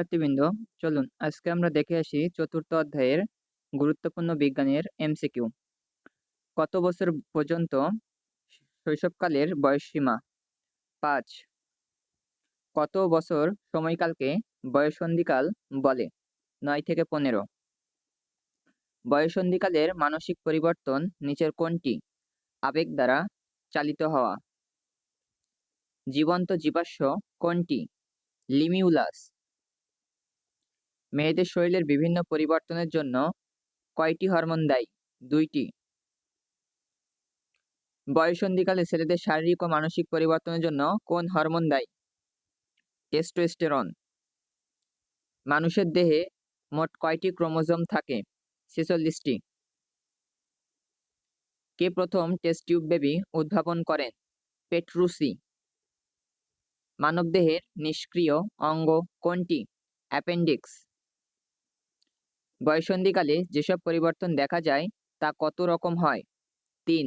শিক্ষার্থীবৃন্দ, চলুন আজকে আমরা দেখে আসি চতুর্থ অধ্যায়ের গুরুত্বপূর্ণ বিজ্ঞানের এমসিকিউ। কত বছর পর্যন্ত শৈশবকালের বয়সসীমা পাঁচ। কত বছর সময়কালকে বয়সন্ধিকাল বলে? নয় থেকে পনেরো। বয়সন্ধিকালের মানসিক পরিবর্তন নিচের কোনটি? আবেগ দ্বারা চালিত হওয়া। জীবন্ত জীবাশ্ম কোনটি? লিমিউলাস। মেয়েদের শরীরের বিভিন্ন পরিবর্তনের জন্য কয়টি হরমোন দায়ী? দুইটি। বয়সন্ধিকালে ছেলেদের শারীরিক ও মানসিক পরিবর্তনের জন্য কোন হরমোন দায়ী? টেস্টোস্টেরন। মানুষের দেহে মোট কয়টি ক্রোমোজোম থাকে? ছেচল্লিশটি। কে প্রথম টেস্ট টিউব বেবি উদ্ভাবন করেন? পেট্রুসি। মানবদেহের নিষ্ক্রিয় অঙ্গ কোনটি? অ্যাপেন্ডিক্স। বয়সন্ধিকালে যেসব পরিবর্তন দেখা যায়, তা কত রকম হয়? তিন।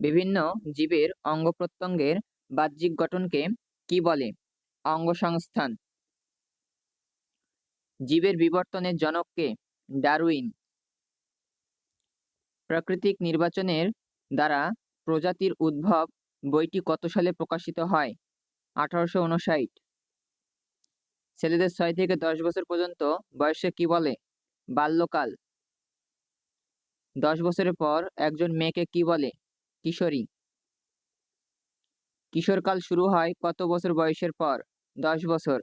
বিভিন্ন জীবের অঙ্গ প্রত্যঙ্গের বাহ্যিক গঠনকে কি বলে? অঙ্গসংস্থান জীবের বিবর্তনের জনককে ডারউইন। প্রাকৃতিক নির্বাচনের দ্বারা প্রজাতির উদ্ভব বইটি কত সালে প্রকাশিত হয়? আঠারোশো উনষাট। ছেলেদের ছয় থেকে দশ বছর পর্যন্ত বয়সে কি বলে? বাল্যকাল। দশ বছরের পর একজন মেয়েকে কি বলে? কিশোরী। কিশোরকাল শুরু হয় কত বছর বয়সের পর? দশ বছর।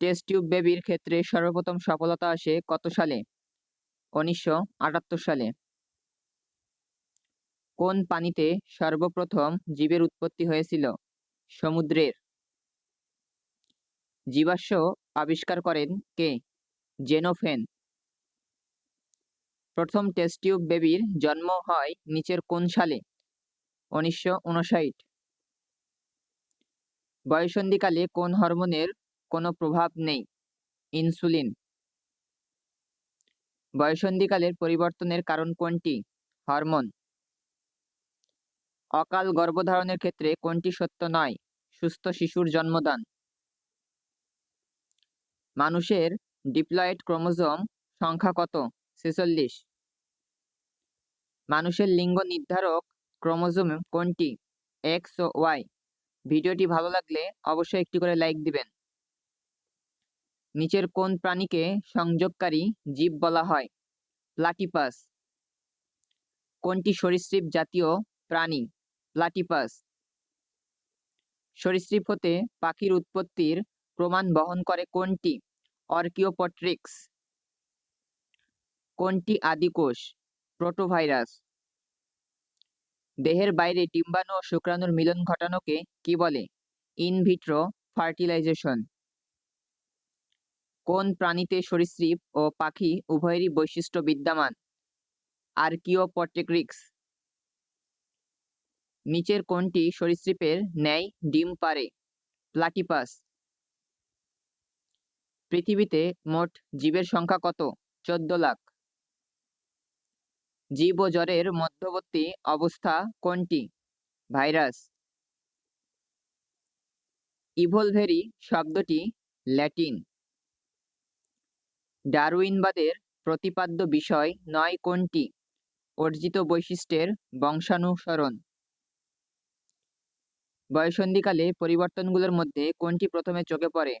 টেস্ট টিউব বেবির ক্ষেত্রে সর্বপ্রথম সফলতা আসে কত সালে? উনিশশো আটাত্তর সালে। কোন পানিতে সর্বপ্রথম জীবের উৎপত্তি হয়েছিল? সমুদ্রের। জীবাশ্ম আবিষ্কার করেন কে? জেনোফেন। প্রথম টেস্ট টিউব বেবির জন্ম হয় নিচের কোন সালে? উনিশশো উনষাট। বয়সন্ধিকালে কোন হরমোনের কোনো প্রভাব নেই? ইনসুলিন। বয়সন্ধিকালের পরিবর্তনের কারণ কোনটি? হরমোন। অকাল গর্ভধারণের ক্ষেত্রে কোনটি সত্য নয়? সুস্থ শিশুর জন্মদান। মানুষের ডিপ্লয়েড ক্রোমোজোম সংখ্যা কত? ছেচল্লিশ। মানুষের লিঙ্গ নির্ধারক ক্রোমোজোম কোনটি? এক্স ও ওয়াই। ভিডিওটি ভালো লাগলে অবশ্যই একটি করে লাইক দিবেন। নিচের কোন প্রাণীকে সংযোগকারী জীব বলা হয়? প্লাটিপাস। কোনটি সরীসৃপ জাতীয় প্রাণী? প্লাটিপাস। সরীসৃপ হতে পাখির উৎপত্তির প্রমাণ বহন করে কোনটি? অর্কিওপট্রিক্স। কোনটি আদিকোষ প্রোটোভাইরাস। দেহের বাইরে ডিম্বাণু ও শুক্রাণুর মিলন ঘটানোকে কি বলে? In vitro fertilisation. কোন প্রাণীতে সরীসৃপ ও পাখি উভয়েরই বৈশিষ্ট্য বিদ্যমান? আর্কিওপটেক্রিক্স নিচের কোনটি সরীসৃপের ন্যায় ডিম পারে প্লাটিপাস। পৃথিবীতে মোট জীবের সংখ্যা কত? চোদ্দ লাখ। জীব ও জ্বরের মধ্যবর্তী অবস্থা কোনটি? ভাইরাস। ইভোলভেরি শব্দটি ল্যাটিন। ডারউইনবাদের প্রতিপাদ্য বিষয় নয় কোনটি? অর্জিত বৈশিষ্ট্যের বংশানুসরণ। বয়সন্ধিকালে পরিবর্তনগুলোর মধ্যে কোনটি প্রথমে চোখে পড়ে?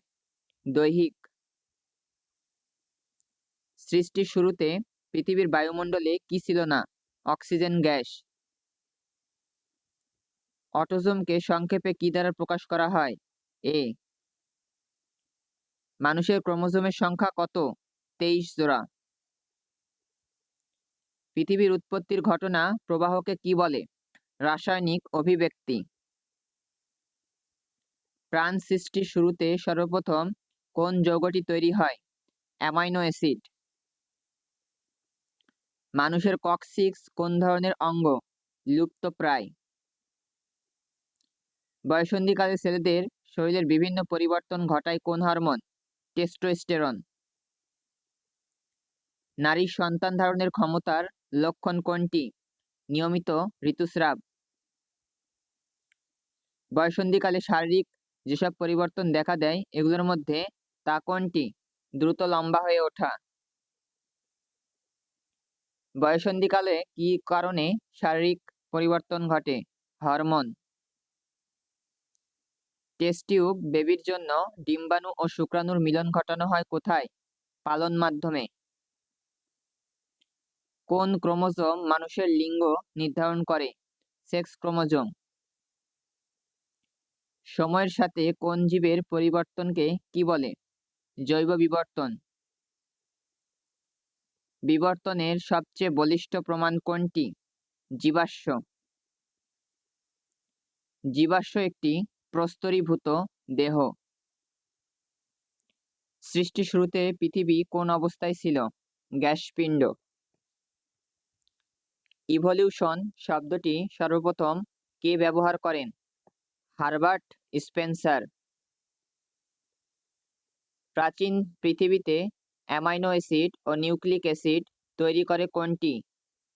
দৈহিক। সৃষ্টির শুরুতে পৃথিবীর বায়ুমণ্ডলে কি ছিল না? Oxygen, gas. অটোজোমকে সংক্ষেপে কি দ্বারা প্রকাশ করা হয়? এ। মানুষের ক্রোমোজোমের সংখ্যা কত? তেইশ জোড়া। পৃথিবীর উৎপত্তির ঘটনা প্রবাহকে কি বলে? রাসায়নিক অভিব্যক্তি। প্রাণ সৃষ্টির শুরুতে সর্বপ্রথম কোন যৌগটি তৈরি হয়? Amino acid. মানুষের ককসিক্স কোন ধরনের অঙ্গ? লুপ্তপ্রায় বয়সন্ধিকালে ছেলেদের শরীরের বিভিন্ন পরিবর্তন ঘটায় কোন হরমোন? টেস্টোস্টেরন নারীর সন্তান ধারণের ক্ষমতার লক্ষণ কোনটি? নিয়মিত ঋতুস্রাব। বয়সন্ধিকালে শারীরিক যেসব পরিবর্তন দেখা দেয়, এগুলোর মধ্যে তা কোনটি? দ্রুত লম্বা হয়ে ওঠা। বয়সন্ধিকালে কি কারণে শারীরিক পরিবর্তন ঘটে? হরমোন। টেস্ট টিউব বেবির জন্য ডিম্বাণু ও শুক্রাণুর মিলন ঘটানো হয় কোথায়? পালন মাধ্যমে। কোন ক্রোমোজোম মানুষের লিঙ্গ নির্ধারণ করে? Sex chromosome. সময়ের সাথে কোন জীবের পরিবর্তনকে কি বলে? জৈব বিবর্তন। বিবর্তনের সবচেয়ে বলিষ্ঠ প্রমাণ কোনটি? জীবাশ্ম। জীবাশ্ম একটি প্রস্তরীভূত দেহ। সৃষ্টি শুরুতে পৃথিবী কোন অবস্থায় ছিল? গ্যাসপিণ্ড ইভলিউশন শব্দটি সর্বপ্রথম কে ব্যবহার করেন? Herbert Spencer. প্রাচীন পৃথিবীতে অ্যামাইনো অ্যাসিড ও নিউক্লিক অ্যাসিড তৈরি করে কোনটি?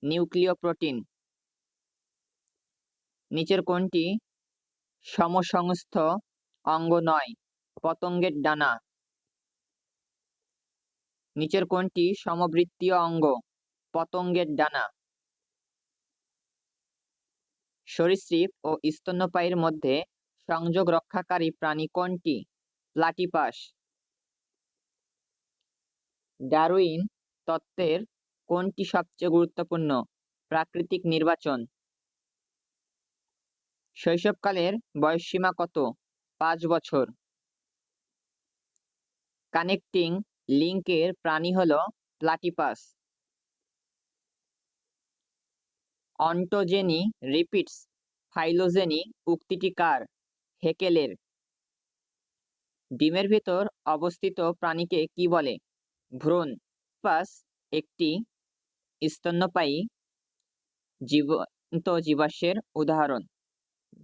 নিউক্লিয় প্রোটিন নিচের কোনটি? সমসংস্থ অঙ্গ নয়, পতঙ্গের ডানা। নিচের কোনটি? সমবৃত্তীয় অঙ্গ, পতঙ্গের ডানা। সরীসৃপ ও স্তন্যপায়ীর মধ্যে সংযোগ রক্ষাকারী প্রাণী কোনটি? প্লাটিপাস। ডারউইন তত্ত্বের কোনটি সবচেয়ে গুরুত্বপূর্ণ? প্রাকৃতিক নির্বাচন। শৈশবকালের বয়সসীমা কত? পাঁচ বছর। কানেক্টিং লিঙ্কের প্রাণী হল প্লাটিপাস। অন্টোজেনি রিপিটস ফাইলোজেনি উক্তিটি কার? হেকেলের। ডিমের ভেতর অবস্থিত প্রাণীকে কি বলে? ভ্রূণ পাস একটি স্তন্যপায়ী জীবন্ত জীবাশ্মের উদাহরণ।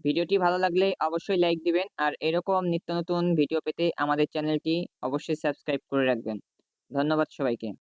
ভিডিওটি ভালো লাগলে অবশ্যই লাইক দিবেন আর এরকম নিত্য নতুন ভিডিও পেতে আমাদের চ্যানেলটি অবশ্যই সাবস্ক্রাইব করে রাখবেন। ধন্যবাদ সবাইকে।